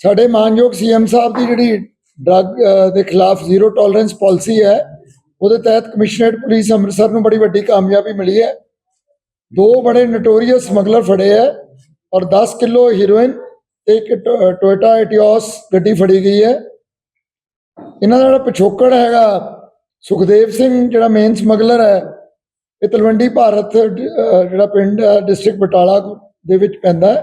ਸਾਡੇ ਮਾਨਯੋਗ ਸੀਐਮ ਸਾਹਿਬ ਦੀ ਜਿਹੜੀ ਡਰੱਗ ਦੇ ਖਿਲਾਫ ਜ਼ੀਰੋ ਟੋਲਰੈਂਸ ਪਾਲਿਸੀ ਹੈ, ਉਹਦੇ ਤਹਿਤ ਕਮਿਸ਼ਨਰੇਟ ਪੁਲਿਸ ਅੰਮ੍ਰਿਤਸਰ ਨੂੰ ਬੜੀ ਵੱਡੀ ਕਾਮਯਾਬੀ ਮਿਲੀ ਹੈ। ਦੋ ਬੜੇ ਨਟੋਰੀਅਸ ਸਮਗਲਰ ਫੜੇ ਹੈ ਔਰ 10 ਕਿਲੋ ਹੀਰੋਇਨ ਤੇ ਇੱਕ ਟੋ- ਟੋਇਟਾ ਐਟੀਓਸ ਗੱਡੀ ਫੜੀ ਗਈ ਹੈ। ਇਹਨਾਂ ਦਾ ਜਿਹੜਾ ਪਿਛੋਕੜ ਹੈਗਾ, ਸੁਖਦੇਵ ਸਿੰਘ ਜਿਹੜਾ ਮੇਨ ਸਮਗਲਰ ਹੈ, ਇਹ ਤਲਵੰਡੀ ਭਾਰਤ ਜਿਹੜਾ ਪਿੰਡ ਹੈ ਡਿਸਟ੍ਰਿਕਟ ਬਟਾਲਾ ਦੇ ਵਿੱਚ ਪੈਂਦਾ ਹੈ।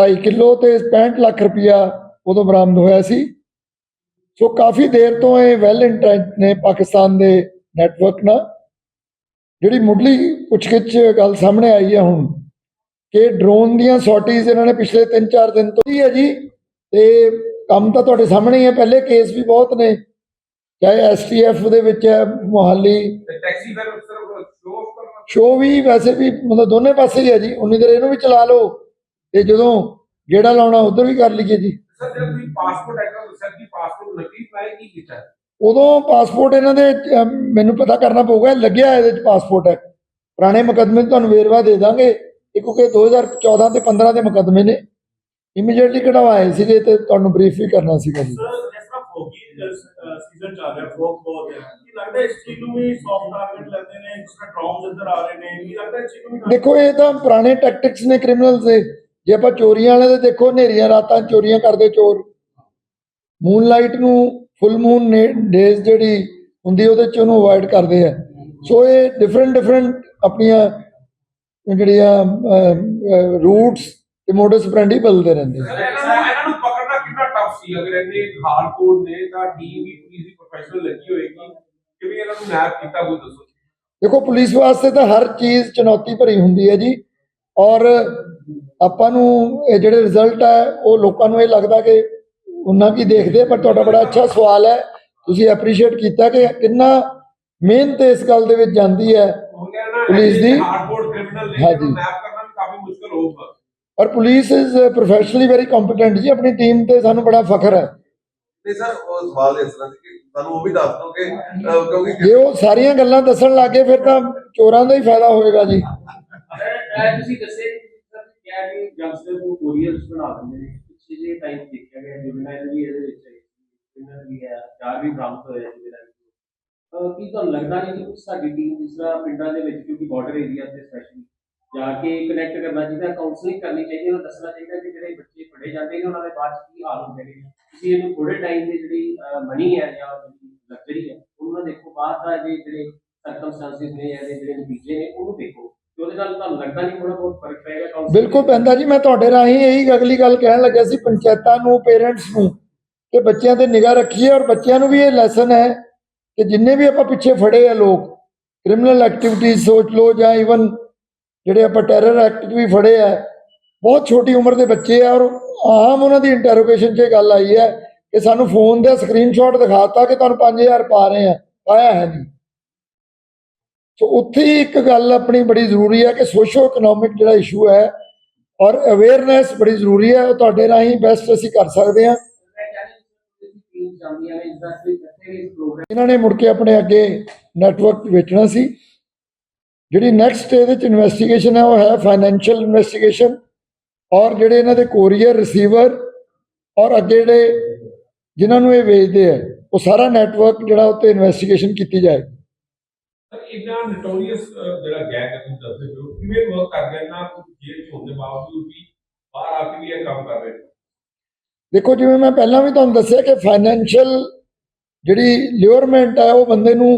2.5 ਕਿਲੋ ਤੇ 65 ਲੱਖ ਰੁਪਇਆ ਉਦੋਂ ਬਰਾਮਦ ਹੋਇਆ ਸੀ। ਸੋ ਕਾਫੀ ਦੇਰ ਤੋਂ ਇਹ ਵੈਲ ਇੰਟਰੈਂਟ ਨੇ ਪਾਕਿਸਤਾਨ ਦੇ ਨੈਟਵਰਕ ਨਾਲ। ਜਿਹੜੀ ਮੁੱਢਲੀ ਪੁੱਛਗਿੱਛ ਗੱਲ ਸਾਹਮਣੇ ਆਈ ਹੈ ਹੁਣ ਕਿ ਡਰੋਨ ਦੀਆਂ ਸੌਟੀਜ਼ ਇਹਨਾਂ ਨੇ ਪਿਛਲੇ 3-4 ਦਿਨ ਤੋਂ ਹੀ ਹੈ ਜੀ। ਤੇ ਕੰਮ ਤਾਂ ਤੁਹਾਡੇ ਸਾਹਮਣੇ ਹੀ ਹੈ ਪਹਿਲੇ ਕੇਸ ਵੀ ਬਹੁਤ ਨੇ। ਚਾਹੇ ਐਸਟੀਐਫ ਦੇ ਵਿੱਚ ਹੈ ਮੁਹਾਲੀ। ਟੈਕਸੀ ਫਿਰ ਸ਼ੋ ਵੀ ਵੈਸੇ ਵੀ ਮਤਲਬ ਦੋਨੇ ਪਾਸੇ ਹੀ ਹੈ ਜੀ। ਉਨੀ ਦੇਰ ਇਹਨੂੰ ਵੀ ਚਲਾ ਲਓ। ਤੇ ਜਦੋਂ ਗੇੜਾ ਲਾਉਣਾ ਉਧਰ ਵੀ ਕਰ ਲਈਏ ਜੀ। ਸਰ ਜਦ ਤੁਸੀਂ ਪਾਸਪੋਰਟ ਐਕਟ ਦੱਸਿਆ ਕਿ ਪਾਸਪੋਰਟ ਨਕਲੀ ਪਾਇਆ ਕੀ ਕੀਤਾ? ਉਦੋਂ ਪਾਸਪੋਰਟ ਇਹਨਾਂ ਦੇ ਮੈਨੂੰ ਪਤਾ ਕਰਨਾ ਪਊਗਾ ਲੱਗਿਆ ਇਹਦੇ ਚ ਪਾਸਪੋਰਟ ਹੈ। ਪੁਰਾਣੇ ਮੁਕੱਦਮੇ 'ਚ ਤੁਹਾਨੂੰ ਵੇਰਵਾ ਦੇ ਦਾਂਗੇ। ਇਹ ਕਿਉਂਕਿ 2014 ਤੇ 15 ਦੇ ਮੁਕੱਦਮੇ ਨੇ। ਇਮੀਡੀਏਟਲੀ ਕਢਵਾਏ ਸੀਗੇ ਤੇ ਤੁਹਾਨੂੰ ਬਰੀਫ ਵੀ ਕਰਨਾ ਸੀਗਾ ਜੀ। ਸਰ ਜਿਸ ਤਰ੍ਹਾਂ ਫੋਗੀ ਸੀਜ਼ਨ ਚੱਲ ਰਿਹਾ ਫੋਕ ਬਹੁਤ ਹੈ। ਕੀ ਲੱਗਦਾ ਇਸ ਚੀਜ਼ ਨੂੰ ਵੀ ਸੌਫਟ ਟਾਰਗੇਟ ਲੈਂਦੇ ਨੇ ਜਿਸ ਤਰ੍ਹਾਂ ਡਰੋਨਸ ਇੱਧਰ ਆ ਰਹੇ ਨੇ? ਕੀ ਲੱਗਦਾ ਇਸ ਚੀਜ਼ ਨੂੰ ਵੀ ਦੇਖੋ ਇਹ ਤਾਂ ਪੁਰਾਣੇ ਟੈਕਟਿਕਸ ਨੇ ਕ੍ਰਿਮੀਨਲਸ ਦੇ। ਜੇ ਆਪਾਂ ਚੋਰੀਆਂ ਵਾਲੇ ਦੇ ਦੇਖੋ ਹਨੇਰੀਆਂ ਰਾਤਾਂ ਚੋਰੀਆਂ ਕਰਦੇ ਚੋਰ। ਮੂਨਲਾਈਟ ਨੂੰ ਫੁੱਲ ਮੂਨ ਡੇਜ਼ ਜਿਹੜੀ ਹੁੰਦੀ ਉਹਦੇ 'ਚ ਉਹਨੂੰ ਅਵੋਇਡ ਕਰਦੇ ਆ। ਸੋ ਇਹ ਡਿਫਰੈਂਟ ਡਿਫਰੈਂਟ ਆਪਣੀਆਂ ਜਿਹੜੀਆਂ ਰੂਟਸ ਤੇ ਮੋਡਸ ਬ੍ਰਾਂਡੀ ਬਦਲਦੇ ਰਹਿੰਦੇ ਇਹਨਾਂ ਨੂੰ ਇਹਨਾਂ ਨੂੰ ਪਕੜਨਾ ਕਿੰਨਾ ਟਫ ਸੀ? ਅਗਰ ਇਹਨੇ ਹਾਰਡਕੋਰ ਨੇ ਤਾਂ ਟੀਮ ਵੀ ਪੁਲਿਸ ਦੀ ਪ੍ਰੋਫੈਸ਼ਨਲ ਲੱਗੀ ਹੋਏਗੀ ਕਿਵੇਂ ਇਹਨਾਂ ਨੂੰ ਮੈਪ ਕੀਤਾ ਕੋਈ ਦੱਸੋ। ਦੇਖੋ ਪੁਲਿਸ ਵਾਸਤੇ ਤਾਂ ਹਰ ਚੀਜ਼ ਚੁਣੌਤੀ ਭਰੀ ਹੁੰਦੀ ਹੈ ਜੀ। ਔਰ ਆਪਾਂ ਨੂੰ ਇਹ ਜਿਹੜੇ ਰਿਜ਼ਲਟ ਹੈ ਉਹ ਲੋਕਾਂ ਨੂੰ ਇਹ ਲੱਗਦਾ ਕਿ ਉਹਨਾਂ ਕੀ ਦੇਖਦੇ ਪਰ ਤੁਹਾਡਾ ਬੜਾ ਅੱਛਾ ਸਵਾਲ ਹੈ। ਤੁਸੀਂ ਐਪਰੀਸ਼ੀਏਟ ਕੀਤਾ ਕਿ ਕਿੰਨਾ ਮਿਹਨਤ ਇਸ ਗੱਲ ਦੇ ਵਿੱਚ ਜਾਂਦੀ ਹੈ ਪੁਲਿਸ ਦੀ- ਹਾਂਜੀ। ਮੈਪ ਕਰਨਾ ਵੀ ਕਾਫੀ ਮੁਸ਼ਕਲ ਹੋਊਗਾ ਔਰ police is professionally very competent ਜੀ ਆਪਣੀ ਟੀਮ ਤੇ ਸਾਨੂੰ ਬੜਾ ਫਖਰ ਹੈ। ਨਹੀਂ ਸਰ ਉਹ ਸਵਾਲ ਇਸ ਤਰ੍ਹਾਂ ਸੀ ਕਿ ਤੁਹਾਨੂੰ ਉਹ ਵੀ ਦੱਸ ਦਿਓ ਕਿ ਕਿਉਂਕਿ ਜੇ ਉਹ ਸਾਰੀਆਂ ਗੱਲਾਂ ਦੱਸਣ ਲੱਗੇ ਫਿਰ ਤਾਂ ਚੋਰਾਂ ਦਾ ਹੀ ਫਾਇਦਾ ਹੋਏਗਾ ਜੀ। ਤੁਸੀਂ ਦੱਸੇ ਕਿਹਾ ਕਿ ਗੈਂਗਸਟਰ ਨੂੰ ਕੋਰੀਅਰਸ ਬਣਾ ਦਿੰਦੇ ਨੇ। ਪਿੱਛੇ ਜੇ ਟਾਈਪ ਦੇਖਿਆ ਗਿਆ ਜੁਵਨਾਈਲ ਵੀ ਇਹਦੇ ਵਿੱਚ ਹੈ ਇਹਨਾਂ ਵੀ ਹੈ, ਚਾਰ ਵੀ ਬਰਾਮਦ ਹੋਏ ਜੁਵਨਾਈਲ ਕੀ ਤੁਹਾਨੂੰ ਲੱਗਦਾ ਨਹੀਂ ਕਿ ਕੁਝ ਸਾਡੀ ਟੀਮ ਜਿਸ ਤਰ੍ਹਾਂ ਪਿੰਡਾਂ ਦੇ ਵਿੱਚ, ਕਿਉਂਕਿ ਬਾਰਡਰ ਏਰੀਆ ਤੇ ਸਪੈਸ਼ਲੀ ਜਾ ਕੇ ਕਨੈਕਟ ਕਰਨਾ ਚਾਹੀਦਾ ਕਾਉਂਸਲਿੰਗ ਕਰਨੀ ਚਾਹੀਦੀ ਹੈ, ਉਹਨੂੰ ਦੱਸਣਾ ਚਾਹੀਦਾ ਕਿ ਜਿਹੜੇ ਬੱਚੇ ਪੜ੍ਹੇ ਜਾਂਦੇ ਨੇ, ਉਹਨਾਂ ਦੇ ਬਾਅਦ 'ਚ ਕੀ ਹਾਲ ਹੁੰਦੇ ਨੇ। ਤੁਸੀਂ ਇਹਨੂੰ ਥੋੜੇ ਟਾਈਮ ਦੇ ਜਿਹੜੀ ਮਨੀ ਹੈ ਜਾਂ ਲਗਜ਼ਰੀ ਹੈ, ਉਹਨੂੰ ਦੇਖੋ, ਬਾਅਦ ਦਾ ਜਿਹੜੇ ਸਰਕਮਸਟੈਂਸਿਸ ਨੇ ਜਾਂ ਜਿਹੜੇ ਨਤੀਜੇ ਨੇ, ਉਹਨੂੰ ਦੇਖੋ। ਤੇ ਉਹਦੇ ਨਾਲ ਤੁਹਾਨੂੰ ਲੱਗਦਾ ਨਹੀਂ ਥੋੜਾ ਬਹੁਤ ਫ਼ਰਕ ਪਏਗਾ counseling ਬਿਲਕੁਲ ਪੈਂਦਾ ਜੀ, ਮੈਂ ਤੁਹਾਡੇ ਰਾਹੀਂ ਇਹੀ ਅਗਲੀ ਗੱਲ ਕਹਿਣ ਲੱਗਿਆ ਸੀ ਪੰਚਾਇਤਾਂ ਨੂੰ, ਪੇਰੈਂਟਸ ਨੂੰ, ਕਿ ਬੱਚਿਆਂ ਤੇ ਨਿਗਾਹ ਰੱਖੀਏ ਔਰ ਬੱਚਿਆਂ ਨੂੰ ਵੀ ਇਹ ਲੈਸਨ ਹੈ ਕਿ ਜਿੰਨੇ ਵੀ ਆਪਾਂ ਪਿੱਛੇ ਫੜੇ ਆ ਲੋਕ ਕ੍ਰਿਮੀਨਲ ਐਕਟੀਵਿਟੀਜ਼ ਸੋਚ ਲਓ ਜਾਂ ਇਵਨ ਜਿਹੜੇ ਆਪਾਂ ਟੈਰਰ ਐਕਟ 'ਚ ਵੀ ਫੜੇ ਆ, ਬਹੁਤ ਛੋਟੀ ਉਮਰ ਦੇ ਬੱਚੇ ਆ ਔਰ ਆਮ ਉਹਨਾਂ ਦੀ ਇੰਟਰੋਗੇਸ਼ਨ 'ਚ ਇਹ ਗੱਲ ਆਈ ਹੈ ਕਿ ਸਾਨੂੰ ਫੋਨ ਦਾ ਸਕਰੀਨਸ਼ਾਟ ਦਿਖਾਤਾ ਕਿ ਤੁਹਾਨੂੰ 5000 ਪਾ ਰਹੇ ਆ, ਪਾਇਆ ਹੈ ਨਹੀਂ। ਸੋ ਉੱਥੇ ਹੀ ਇੱਕ ਗੱਲ ਆਪਣੀ ਬੜੀ ਜ਼ਰੂਰੀ ਹੈ ਕਿ ਸੋਸ਼ੋ ਇਕਨੋਮਿਕ ਜਿਹੜਾ ਇਸ਼ੂ ਹੈ ਔਰ ਅਵੇਅਰਨੈਸ ਬੜੀ ਜ਼ਰੂਰੀ ਹੈ, ਉਹ ਤੁਹਾਡੇ ਰਾਹੀਂ ਬੈਸਟ ਅਸੀਂ ਕਰ ਸਕਦੇ ਹਾਂ। ਇਹਨਾਂ ਨੇ ਮੁੜ ਕੇ ਆਪਣੇ ਅੱਗੇ ਨੈਟਵਰਕ ਵੇਚਣਾ ਸੀ। ਜਿਹੜੀ ਨੈਕਸਟ ਇਹਦੇ ਚ ਇਨਵੈਸਟੀਗੇਸ਼ਨ ਹੈ, ਉਹ ਹੈ ਫਾਈਨੈਂਸ਼ੀਅਲ ਇਨਵੈਸਟੀਗੇਸ਼ਨ ਔਰ ਜਿਹੜੇ ਇਹਨਾਂ ਦੇ ਕੋਰੀਅਰ ਰਿਸੀਵਰ ਔਰ ਅੱਗੇ ਜਿਹੜੇ ਜਿਨ੍ਹਾਂ ਨੂੰ ਇਹ ਵੇਚਦੇ ਆ ਉਹ ਸਾਰਾ ਨੈਟਵਰਕ ਜਿਹੜਾ ਉੱਤੇ ਇਨਵੈਸਟੀਗੇਸ਼ਨ ਕੀਤੀ ਜਾਏ ਇੰਨਾ ਨੋਟੋਰੀਅਸ ਜਿਹੜਾ ਗੈਂਗ ਹੈ, ਤੁਸੀਂ ਦੱਸਦੇ ਹੋ, ਕਿਵੇਂ ਵਰਕ ਕਰ ਨਾ ਕੁਝ ਜੇਲ੍ਹ ਚ ਹੋਣ ਦੇ ਬਾਵਜੂਦ ਵੀ ਬਾਹਰ ਆ ਕੇ ਵੀ ਇਹ ਕੰਮ ਕਰ ਰਹੇ ਦੇਖੋ, ਜਿਵੇਂ ਮੈਂ ਪਹਿਲਾਂ ਵੀ ਤੁਹਾਨੂੰ ਦੱਸਿਆ ਕਿ ਫਾਈਨੈਂਸ਼ੀਅਲ ਜਿਹੜੀ ਲਿਓਰਮੈਂਟ ਹੈ, ਉਹ ਬੰਦੇ ਨੂੰ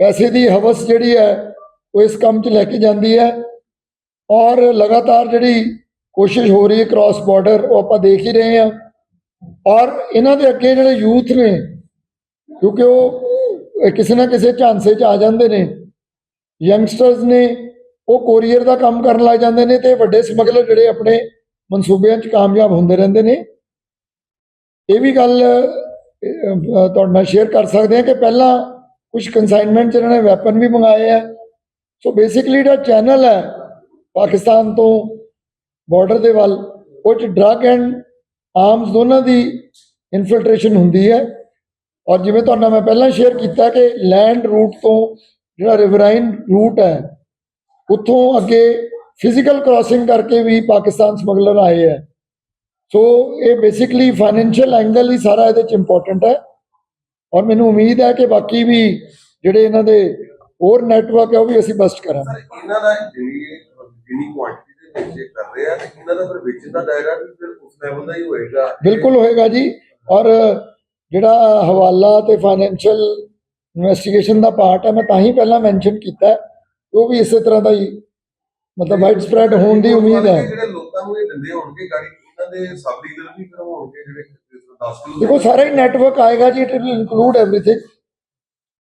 ਪੈਸੇ ਦੀ ਹਵਸ ਜਿਹੜੀ ਹੈ, ਉਹ ਇਸ ਕੰਮ 'ਚ ਲੈ ਕੇ ਜਾਂਦੀ ਹੈ ਔਰ ਲਗਾਤਾਰ ਜਿਹੜੀ ਕੋਸ਼ਿਸ਼ ਹੋ ਰਹੀ ਹੈ ਕ੍ਰਾਸ ਬਾਰਡਰ ਉਹ ਆਪਾਂ ਦੇਖ ਹੀ ਰਹੇ ਹਾਂ ਔਰ ਇਹਨਾਂ ਦੇ ਅੱਗੇ ਜਿਹੜੇ ਯੂਥ ਨੇ, ਕਿਉਂਕਿ ਉਹ ਕਿਸੇ ਨਾ ਕਿਸੇ ਝਾਂਸੇ 'ਚ ਆ ਜਾਂਦੇ ਨੇ। ਯੰਗਸਟਰਸ ਨੇ ਉਹ ਕੋਰੀਅਰ ਦਾ ਕੰਮ ਕਰਨ ਲੱਗ ਜਾਂਦੇ ਨੇ ਤੇ ਵੱਡੇ ਸਮਗਲਰ ਜਿਹੜੇ ਆਪਣੇ ਮਨਸੂਬਿਆਂ 'ਚ ਕਾਮਯਾਬ ਹੁੰਦੇ ਰਹਿੰਦੇ ਨੇ। ਇਹ ਵੀ ਗੱਲ ਤੁਹਾਡੇ ਨਾਲ ਸ਼ੇਅਰ ਕਰ ਸਕਦੇ ਹਾਂ ਕਿ ਪਹਿਲਾਂ ਕੁਝ ਕਨਸਾਈਨਮੈਂਟ 'ਚ ਇਹਨਾਂ ਨੇ ਵੈਪਨ ਵੀ ਮੰਗਾਏ ਆ। ਸੋ ਬੇਸਿਕਲੀ ਜਿਹੜਾ ਚੈਨਲ ਹੈ ਪਾਕਿਸਤਾਨ ਤੋਂ ਬਾਰਡਰ ਦੇ ਵੱਲ, ਉਹ 'ਚ ਡਰੱਗ ਐਂਡ ਆਰਮਸ ਦੋਨਾਂ ਦੀ ਇਨਫਿਲਟ੍ਰੇਸ਼ਨ ਹੁੰਦੀ ਹੈ। ਔਰ ਜਿਵੇਂ ਤੁਹਾਡੇ ਨਾਲ ਮੈਂ ਪਹਿਲਾਂ ਸ਼ੇਅਰ ਕੀਤਾ ਕਿ ਲੈਂਡ ਰੂਟ ਤੋਂ ਜਿਹੜਾ ਰਿਵਰਾਈਨ ਰੂਟ ਹੈ ਉੱਥੋਂ ਅੱਗੇ ਫਿਜ਼ੀਕਲ ਕ੍ਰਾਸਿੰਗ ਕਰਕੇ ਵੀ ਪਾਕਿਸਤਾਨ ਸਮਗਲਰ ਆਏ ਹੈ। ਸੋ ਇਹ ਬੇਸਿਕਲੀ ਫਾਈਨੈਂਸ਼ੀਅਲ ਐਂਗਲ ਹੀ ਸਾਰਾ ਇਹਦੇ ਚ ਇੰਪੋਰਟੈਂਟ ਹੈ। ਔਰ ਮੈਨੂੰ ਉਮੀਦ ਹੈ ਕਿ ਬਾਕੀ ਵੀ ਜਿਹੜੇ ਇਹਨਾਂ ਦੇ ਹੋਰ ਨੈਟਵਰਕ ਹੈ ਉਹ ਵੀ ਅਸੀਂ ਬਸਟ ਕਰਾਂਗੇ। ਇਹਨਾਂ ਦਾ ਜਿਹੜੀ ਜਿੰਨੀ ਕੁਆਂਟੀਟੀ ਦੇ ਵਿੱਚ ਇਹ ਕਰ ਰਹੇ ਆ ਤੇ ਇਹਨਾਂ ਦਾ ਫਿਰ ਵੇਚਣ ਦਾ ਦਾਇਰਾ ਵੀ ਫਿਰ ਉਸ ਲੈਵਲ ਦਾ ਹੀ ਹੋਏਗਾ। ਬਿਲਕੁਲ ਹੋਏਗਾ ਜੀ। ਔਰ ਜਿਹੜਾ ਹਵਾਲਾ ਤੇ ਫਾਈਨੈਂਸ਼ੀਅਲ ਇਨਵੈਸਟੀਗੇਸ਼ਨ ਦਾ ਪਾਰਟ ਹੈ ਮੈਂ ਤਾਂ ਹੀ ਪਹਿਲਾਂ ਮੈਂਸ਼ਨ ਕੀਤਾ ਹੈ, ਉਹ ਵੀ ਇਸੇ ਤਰ੍ਹਾਂ ਦਾ ਹੀ ਮਤਲਬ ਵਾਈਡ ਸਪਰੈਡ ਹੋਣ ਦੀ ਉਮੀਦ ਹੈ ਜਿਹੜੇ ਲੋਕਾਂ ਨੂੰ ਇਹ ਦਿੰਦੇ ਹੋਣਗੇ ਗਾੜੀ ਇਹਨਾਂ ਦੇ ਸਬ ਲੀਡਰ ਵੀ ਫਿਰ ਹੋਣਗੇ ਜਿਹੜੇ 10 ਕਿਲੋ ਦੇਖੋ ਸਾਰਾ ਹੀ ਨੈਟਵਰਕ ਆਏਗਾ ਜੀ ਇਟ ਵਿਲ ਇਨਕਲੂਡ एवरीथिंग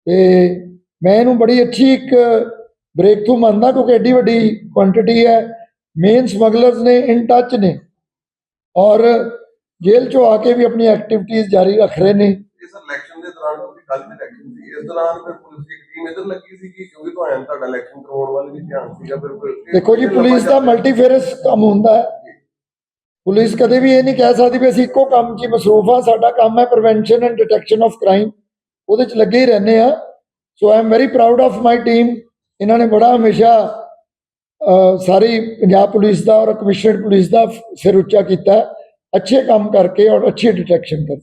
ਤੇ ਮੈਂ ਇਹਨੂੰ ਬੜੀ ਅੱਛੀ ਇੱਕ ਬ੍ਰੇਕ ਥਰੂ ਮੰਨਦਾ ਕਿਉਂਕਿ ਐਡੀ ਵੱਡੀ ਕੁਆਂਟੀਟੀ ਹੈ ਮੇਨ ਸਮਗਲਰਸ ਨੇ ਇਨ ਟੱਚ ਨੇ ਔਰ ਜੇਲ੍ਹ ਚੋਂ ਆ ਕੇ ਵੀ ਆਪਣੀ ਐਕਟੀਵਿਟੀਜ਼ ਜਾਰੀ ਰੱਖ ਰਹੇ ਨੇ। ਇਹ ਸਰ ਇਲੈਕਸ਼ਨ ਦੇ ਦੌਰਾਨ ਕਿਉਂਕਿ ਕੱਲ ਦੀ ਇਲੈਕਸ਼ਨ ਸੀ ਇਸ ਦੌਰਾਨ ਫਿਰ ਪੁਲਿਸ ਦੀ ਇੱਕ ਟੀਮ ਇੱਧਰ ਲੱਗੀ ਸੀ ਕਿ ਕਿਉਂਕਿ ਤੁਹਾਡਾ ਤੁਹਾਡਾ ਇਲੈਕਸ਼ਨ ਕਰਵਾਉਣ ਵੱਲ ਵੀ ਧਿਆਨ ਸੀਗਾ ਫਿਰ ਫਿਰ- ਦੇਖੋ ਜੀ ਪੁਲਿਸ ਦਾ ਮਲਟੀਫੇਰਸ ਕੰਮ ਹੁੰਦਾ ਹੈ। ਪੁਲਿਸ ਕਦੇ ਵੀ ਇਹ ਨਹੀਂ ਕਹਿ ਸਕਦੀ ਵੀ ਅਸੀਂ ਇੱਕੋ ਕੰਮ 'ਚ ਹੀ ਮਸਰੂਫ ਆ ਸਾਡਾ ਕੰਮ ਹੈ prevention and detection of crime ਉਹਦੇ 'ਚ ਲੱਗੇ ਹੀ ਰਹਿੰਦੇ ਆ so I am very proud of my team ਇਹਨਾਂ ਨੇ ਬੜਾ ਹਮੇਸ਼ਾ ਅਹ, ਸਾਰੀ ਪੰਜਾਬ ਪੁਲਿਸ ਦਾ ਔਰ ਕਮਿਸ਼ਨਰ ਪੁਲਿਸ ਦਾ ਸਿਰ ਉੱਚਾ ਕੀਤਾ ਹੈ, ਅੱਛੇ ਕੰਮ ਕਰਕੇ ਔਰ ਅੱਛੀ ਡਿਟੈਕਸ਼ਨ ਕਰਕੇ